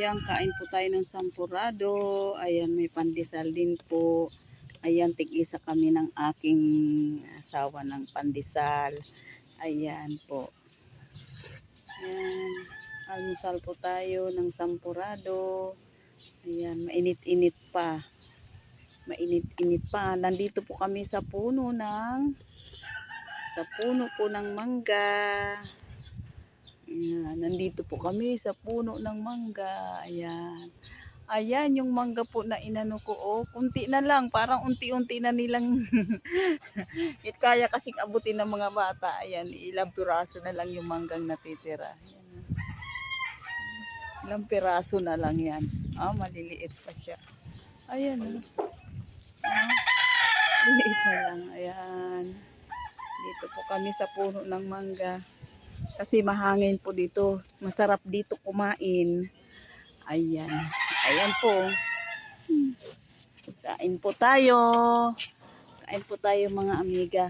ayan, kain po tayo ng sampurado. Ayan, may pandesal din po. Ayan, tig-isa kami ng aking asawa ng pandesal. Ayan po. Ayan, almusal po tayo ng sampurado. Ayan, mainit-init pa. Mainit-init pa. Nandito po kami sa puno ng sa puno po ng mangga. Ayan, nandito po kami sa puno ng mangga. Ayan. Ayan yung mangga po na inano ko. Oh, kunti na lang. Parang unti-unti na nilang it kaya kasing abutin ng mga bata. Ayan, ilang piraso na lang yung manggang natitira. Ayan. Ilang piraso na lang yan. Ah, maliliit pa siya. Ayan. oh. Ah, maliliit na lang. Ayan. Dito po kami sa puno ng mangga. Kasi mahangin po dito. Masarap dito kumain. Ayan. Ayan po. Kain po tayo. Kain po tayo mga amiga.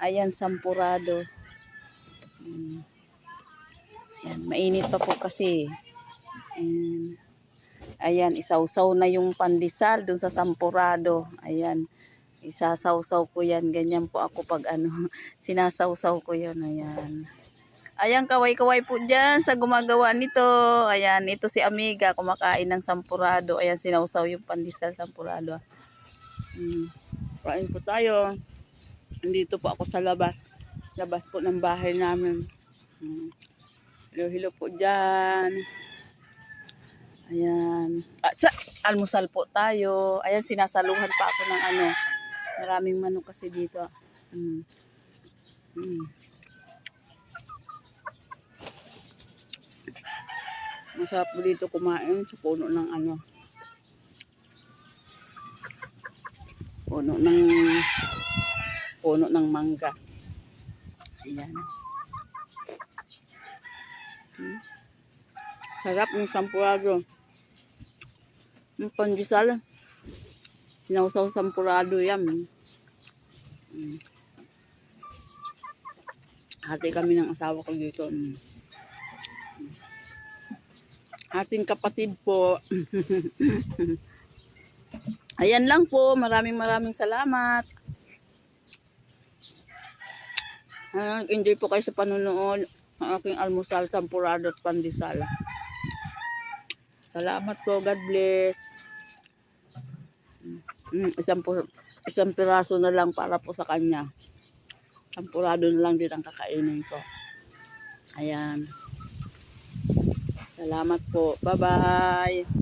Ayan, sampurado. Ayan, mainit pa po kasi. Ayan. Ayan, isawsaw na yung pandesal dun sa sampurado. Ayan. Isasawsaw ko yan. Ganyan po ako pag ano, sinasawsaw ko yan. Ayan. Ayan, kaway-kaway po dyan sa gumagawa nito. Ayan, ito si Amiga, kumakain ng sampurado. Ayan, sinawsaw yung pandesal sampurado. Hmm. Kain po tayo. Nandito po ako sa labas. Labas po ng bahay namin. Hmm. Hilo-hilo po dyan. Ayan. Ah, sa, almusal po tayo. Ayan, sinasaluhan pa ako ng ano. Maraming manok kasi dito. Hmm. Hmm. Masarap dito kumain sa puno ng ano. Puno ng puno ng mangga. Ayan. Hmm. Sarap ng sampurado. Yung pandesal. Sinawsaw sampurado yan. Hmm. Hati kami ng asawa ko dito. Hmm. Ating kapatid po. Ayan lang po. Maraming maraming salamat. Ah, enjoy po kayo sa panonood ng aking almusal, sampurado at pandesal. Salamat po. God bless. Mm, isang, po, isang piraso na lang para po sa kanya. Sampurado na lang din ang kakainin ko. Ayan. Salamat po. Bye-bye.